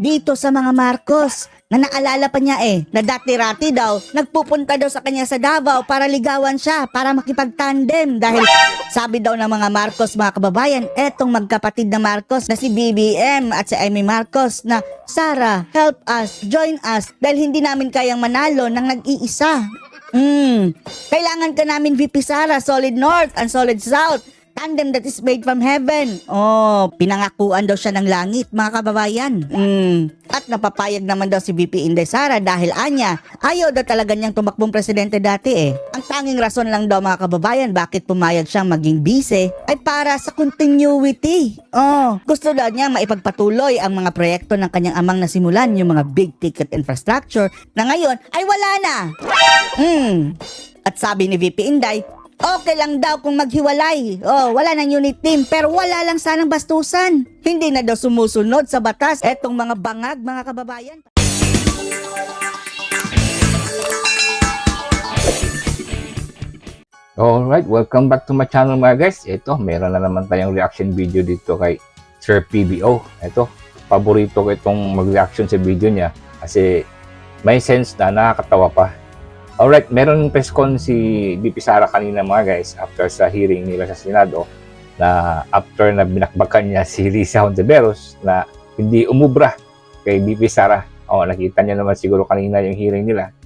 dito sa mga Marcos na naalala pa niya eh na dati-rati daw nagpupunta daw sa kanya sa Davao para ligawan siya para makipagtandem dahil sabi daw ng mga Marcos mga kababayan etong magkapatid na Marcos na si BBM at si Amy Marcos na Sara help us join us dahil hindi namin kayang manalo ng nag-iisa Hmm. Kailangan ka namin VP Sara, Solid North and Solid South. Tandem that is made from heaven. Oh, pinangakuan daw siya ng langit, mga kababayan. Hmm. At napapayag naman daw si VP Inday Sara dahil anya, ayaw daw talaga niyang tumakbong presidente dati eh. Ang tanging rason lang daw mga kababayan bakit pumayag siyang maging bise ay para sa continuity. Oh, gusto daw niya maipagpatuloy ang mga proyekto ng kanyang amang nasimulan, yung mga big ticket infrastructure na ngayon ay wala na. Hmm. At sabi ni VP Inday, okay lang daw kung maghiwalay. Oh, wala nang unit team, pero wala lang sanang bastusan. Hindi na daw sumusunod sa batas etong mga bangag, mga kababayan. Alright, welcome back to my channel mga guys. Ito, meron na naman tayong reaction video dito kay Sir PBO. Ito, paborito ko itong mag-reaction sa video niya kasi may sense na nakakatawa pa. Alright, meron press con si BP Sara kanina mga guys after sa hearing nila sa Senado na after na binakbakan niya si Lisa Hontiveros na hindi umubra kay BP Sara. O, nakita niya naman siguro kanina yung hearing nila.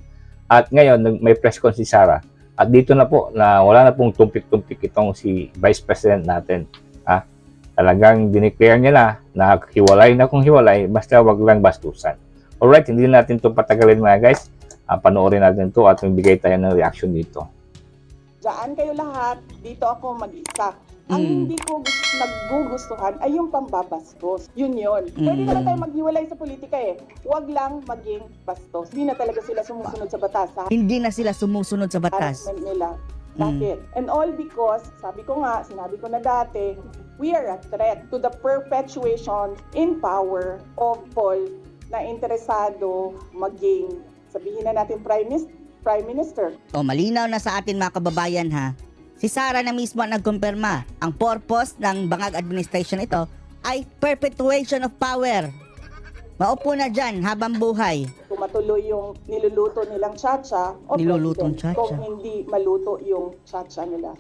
At ngayon, may press con si Sara at dito na po na wala na pong tumpik-tumpik itong si Vice President natin. Ha? Talagang dineclare niya na na hiwalay na kung hiwalay, basta wag lang bastusan. Alright, hindi natin to patagalin mga guys. Ah, panoorin natin to at magbigay tayo ng reaction dito. Diyan kayo lahat, dito ako mag-isa. Ang Mm. hindi ko gusto, naggugustuhan ay yung pambabastos. Yun yun. Pwede Mm. naman tayo maghiwalay sa politika eh. Huwag lang maging bastos. Hindi na talaga sila sumusunod sa batas. Sa Hindi na sila sumusunod sa batas. nila. Mm. Bakit? And all because, sabi ko nga, sinabi ko na dati, we are a threat to the perpetuation in power of all na interesado maging, sabihin na natin, Prime Minister. Prime Minister. O malinaw na sa atin mga kababayan ha. Si Sara na mismo ang nagkumpirma. Ang purpose ng bangag administration ito ay perpetuation of power. Maupo na dyan habang buhay. kung matuloy yung niluluto nilang chacha o Nilulutong president. chacha. Kung hindi maluto yung chacha nila.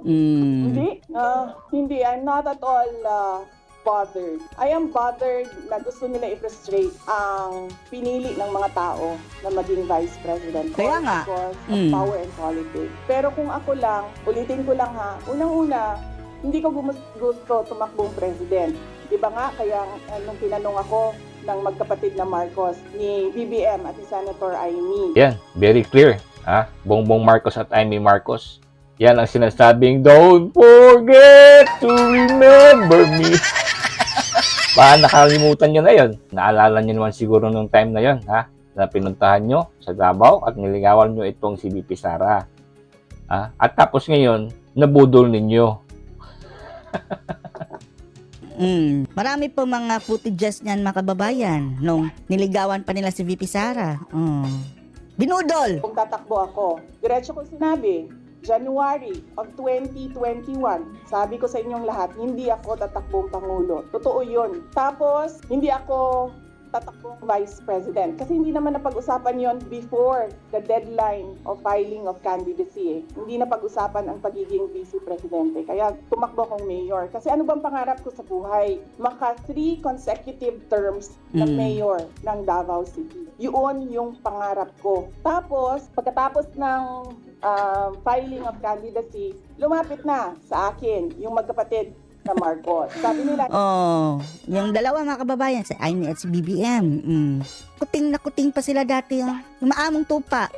Mm. Hindi, ah, hindi. I'm not at all ah, bothered. I am bothered na gusto nila i-frustrate ang pinili ng mga tao na maging vice president. Kaya nga. Because of Mm. power and politics. Pero kung ako lang, ulitin ko lang ha, unang-una, hindi ko gusto tumakbong president. Di ba nga, kaya uh, nung tinanong ako ng magkapatid na Marcos ni BBM at ni Senator Amy, Yan, very clear. Ha? Bongbong Marcos at Amy Marcos. Yan ang sinasabing, don't forget to remember me. Baka nakalimutan nyo na yun. Naalala nyo naman siguro nung time na yun, ha? Na pinuntahan nyo sa Davao at niligawan nyo itong si BP Sara. Ha? At tapos ngayon, nabudol ninyo. Mm. Marami po mga footages niyan mga kababayan nung niligawan pa nila si VP Sara. Mm. Binudol! kung tatakbo ako, diretso ko sinabi, January of 2021, sabi ko sa inyong lahat, hindi ako tatakbong Pangulo. Totoo yun. Tapos, hindi ako tatakbong Vice President. Kasi hindi naman napag-usapan yon before the deadline of filing of candidacy. Eh. Hindi na pag-usapan ang pagiging Vice Presidente. Kaya tumakbo akong mayor. Kasi ano bang pangarap ko sa buhay? Maka three consecutive terms na Mm. mayor ng Davao City. Yun yung pangarap ko. Tapos, pagkatapos ng um, filing of candidacy, lumapit na sa akin yung magkapatid na Marcos. Sabi nila, Oh, yung dalawa mga kababayan, si Aimee at si BBM. Mm. Kuting na kuting pa sila dati. Oh. Yung maamong tupa.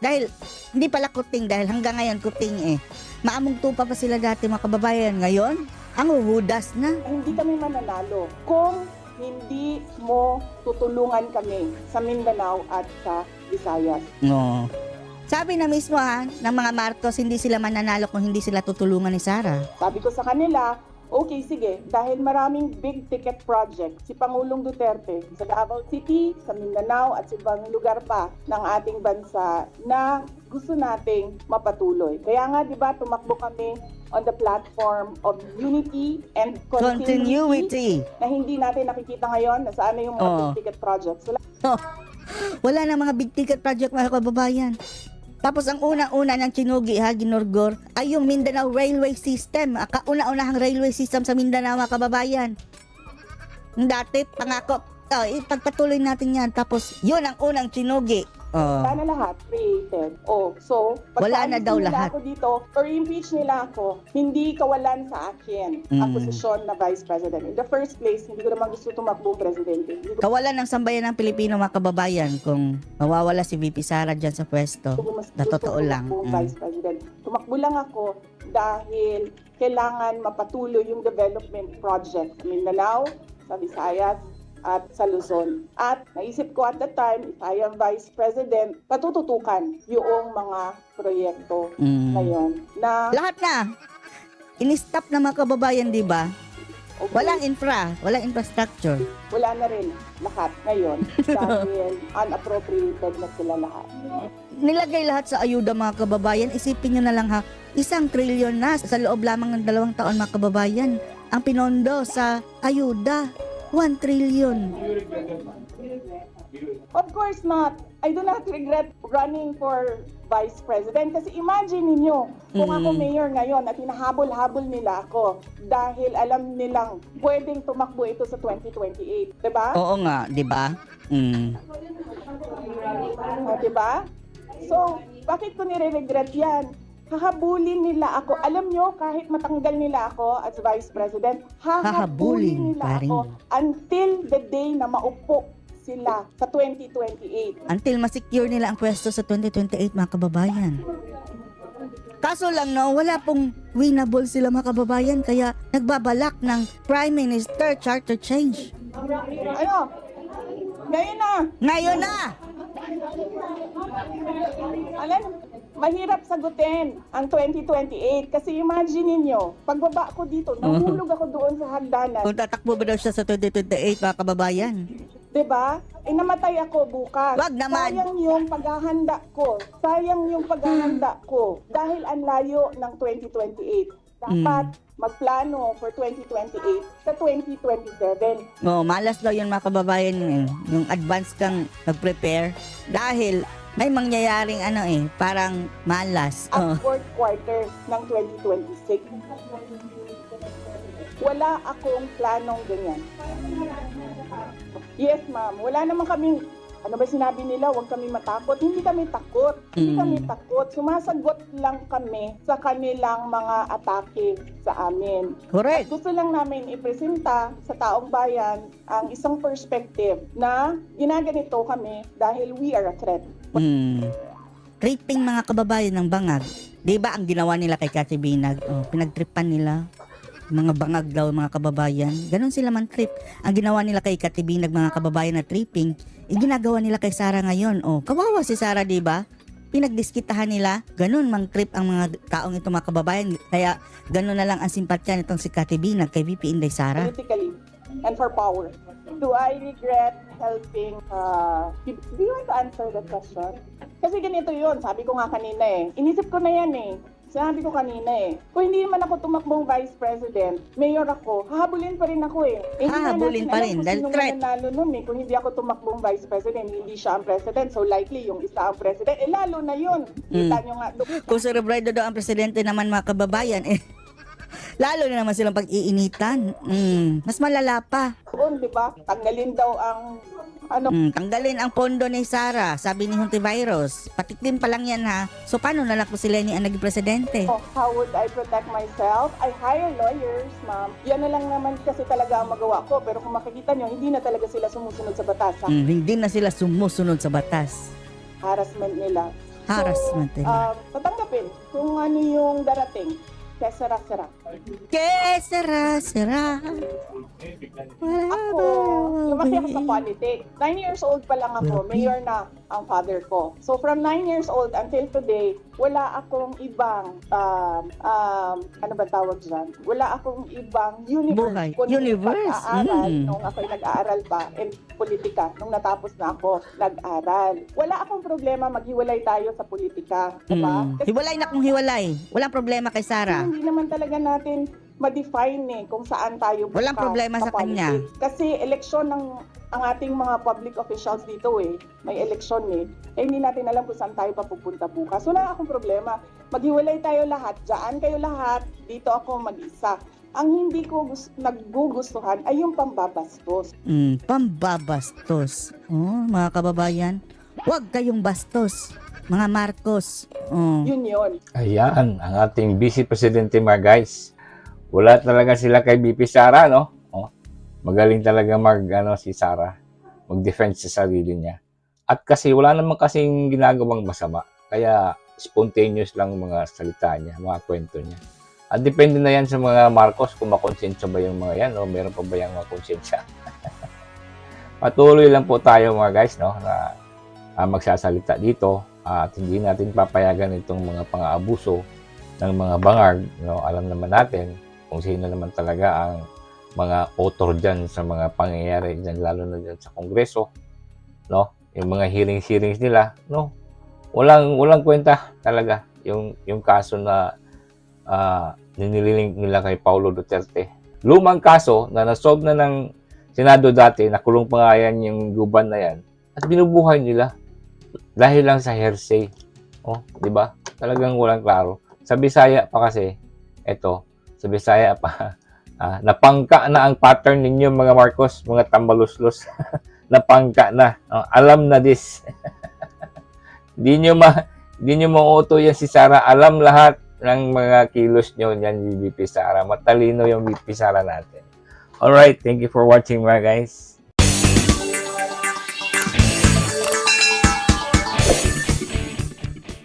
Dahil, hindi pala kuting dahil hanggang ngayon kuting eh. Maamong tupa pa sila dati mga kababayan. Ngayon, ang huhudas na. hindi kami mananalo kung hindi mo tutulungan kami sa Mindanao at sa Visayas. No. Sabi na mismo ha, ng mga Marcos, hindi sila mananalo kung hindi sila tutulungan ni Sara. Sabi ko sa kanila, okay, sige, dahil maraming big ticket project si Pangulong Duterte sa Davao City, sa Mindanao at sa ibang lugar pa ng ating bansa na gusto nating mapatuloy. Kaya nga, di ba, tumakbo kami on the platform of unity and continuity, Continuity. na hindi natin nakikita ngayon na saan na yung mga Oo. big ticket projects. Wala Oh, wala na mga big ticket project mga kababayan. Tapos ang unang-una ng Chinugi ha, Ginorgor, ay yung Mindanao Railway System. Ang Kauna-unahang railway system sa Mindanao mga kababayan. Dati, pangako, oh, ipagpatuloy natin yan. Tapos, yun ang unang Chinugi. Oh. Wala na lahat created. Oh, so, Wala na daw nila lahat. ako dito, or impeach nila ako, hindi kawalan sa akin ang Mm. posisyon na Vice President. In the first place, hindi ko naman gusto tumakbo presidente. Ko Kawalan ng sambayan ng Pilipino mga kababayan kung mawawala si VP Sara dyan sa pwesto. mas Na totoo lang. Mm. Vice President. Tumakbo lang ako dahil kailangan mapatuloy yung development project sa Mindanao, sa Visayas, at sa Luzon. At naisip ko at the time, if I am Vice President, patututukan yung mga proyekto Mm. ngayon na Lahat na. In-stop na mga kababayan, di ba? okay, Walang infra, walang infrastructure. wala na rin lahat ngayon dahil unappropriated na sila lahat. Nilagay lahat sa ayuda mga kababayan. Isipin nyo na lang ha, isang trilyon na sa loob lamang ng dalawang taon mga kababayan. Ang pinondo sa ayuda, 1 trillion. Of course not. I do not regret running for Vice President kasi imagine ninyo kung Mm. ako mayor ngayon at hinahabol-habol nila ako dahil alam nilang pwedeng tumakbo ito sa 2028. 'Di ba? Oo nga, di ba? Mm. O, 'di ba? So, bakit ko nire-regret 'yan? Hahabulin nila ako. Alam nyo, kahit matanggal nila ako as Vice President, Hahabulin hahabulin nila ako until the day na maupo sila sa 2028. Until masecure nila ang pwesto sa 2028 mga kababayan. Kaso lang no, wala pong winnable sila mga kababayan kaya nagbabalak ng Prime Minister charter change. Ano? Ngayon na! Ngayon na! Alam, mahirap sagutin ang 2028 kasi imagine ninyo, pagbaba ko dito, nahulog ako doon sa hagdanan. Kung tatakbo ba daw siya sa 2028 mga kababayan? 'Di ba? Eh namatay ako bukas. Wag naman. Sayang yung paghahanda ko. Sayang yung paghahanda ko dahil ang layo ng 2028. Dapat magplano for 2028 sa 2027. Oh, malas daw yun mga kababayan eh. Yung advance kang nag-prepare dahil may mangyayaring ano eh, parang malas. Oh. At fourth quarter ng 2026. Wala akong planong ganyan. Yes, ma'am. Wala naman kaming, ano ba sinabi nila, huwag kami matakot. Hindi kami takot. Hindi Mm. kami takot. Sumasagot lang kami sa kanilang mga atake sa amin. Correct. Gusto lang namin ipresenta sa taong bayan ang isang perspective na ginaganito kami dahil we are a threat. Mm. Tripping mga kababayan ng bangag. 'Di ba ang ginawa nila kay Cathy Binag? Oh, pinagtripan nila. Mga bangag daw mga kababayan. Ganon sila man trip. Ang ginawa nila kay Cathy Binag mga kababayan na tripping, iginagawa nila kay Sara ngayon. Oh, kawawa si Sara, 'di ba? Pinagdiskitahan nila, ganun mang trip ang mga taong ito mga kababayan. Kaya ganun na lang ang simpatya nitong si Cathy Binag kay VP Inday Sara. politically and for power. Do I regret helping? Uh, do you want to answer that question? Kasi ganito yun, sabi ko nga kanina eh. Inisip ko na yan eh. Sabi ko kanina eh. Kung hindi naman ako tumakbong vice president, mayor ako, hahabulin pa rin ako eh. eh Hahabulin pa rin, dahil threat. mananalo nun eh. Kung hindi ako tumakbong vice president, hindi siya ang president. So likely yung isa ang president. Eh lalo na yun. Kita Mm. nyo nga. Kung si Robredo daw ang presidente naman mga kababayan, eh, lalo na naman silang pag-iinitan. Mm, mas malala pa. Doon, di ba? Tanggalin daw ang ano, Mm, tanggalin ang pondo ni Sara, sabi ni Hontivirus. Patikim pa lang yan ha. So paano na lang po si Lenny ang naging presidente? Oh, how would I protect myself? I hire lawyers, ma'am. Yan na lang naman kasi talaga ang magawa ko. Pero kung makikita nyo, hindi na talaga sila sumusunod sa batas. Sa Mm, hindi na sila sumusunod sa batas. harassment nila. Harassment so, nila. um, tatanggapin kung ano yung darating. Que sera-sera. Que sera, sera. Wala Ako, lumaki ako sa politics. Nine years old pa lang ako, mayor na ang father ko. So from nine years old until today, wala akong ibang, um, um, ano ba tawag dyan? Wala akong ibang universe. Buhay. kundi Universe. Pag-aaral, Mm. nung ako'y nag-aaral pa, and politika, nung natapos na ako, nag-aral. Wala akong problema maghiwalay tayo sa politika. Diba? Mm. Hiwalay na kung hiwalay. Walang problema kay Sarah. Hindi naman talaga natin ma-define eh kung saan tayo Walang bukas problema sa kanya. Kasi eleksyon ng ang ating mga public officials dito eh, may eleksyon eh. Eh hindi natin alam kung saan tayo papupunta bukas. Wala akong problema. Maghiwalay tayo lahat. Diyan kayo lahat. Dito ako mag-isa. Ang hindi ko gus- naggugustuhan ay yung pambabastos. Mm, pambabastos. Oh, mga kababayan, huwag kayong bastos. Mga Marcos. Oh. Yun yun. Ayan, ang ating Vice Presidente mga guys. Wala talaga sila kay BP Sara, no? Oh, magaling talaga mag, ano, si Sara. Mag-defend sa sarili niya. At kasi wala naman kasing ginagawang masama. Kaya spontaneous lang mga salita niya, mga kwento niya. At depende na yan sa mga Marcos kung makonsensya ba yung mga yan o meron pa ba yung mga konsensya. Patuloy lang po tayo mga guys no na ah, magsasalita dito at hindi natin papayagan itong mga pang-aabuso ng mga bangag. No? Alam naman natin kung sino naman talaga ang mga author dyan sa mga pangyayari dyan, lalo na dyan sa Kongreso. No? Yung mga hearings-hearings nila, no? Walang, walang kwenta talaga yung, yung kaso na ah, ninilink nila kay Paulo Duterte. Lumang kaso na nasolve na ng Senado dati, nakulong pa nga yan yung guban na yan, at binubuhay nila dahil lang sa hearsay. Oh, 'di ba? Talagang walang klaro. Sa Bisaya pa kasi, eto, sa Bisaya pa, ah, napangka na ang pattern ninyo mga Marcos, mga tambaluslos. napangka na. Oh, alam na this. Di nyo ma di nyo mauto yan si Sara. Alam lahat ng mga kilos nyo yan ni BP Sara. Matalino yung BP Sara natin. Alright, thank you for watching mga guys.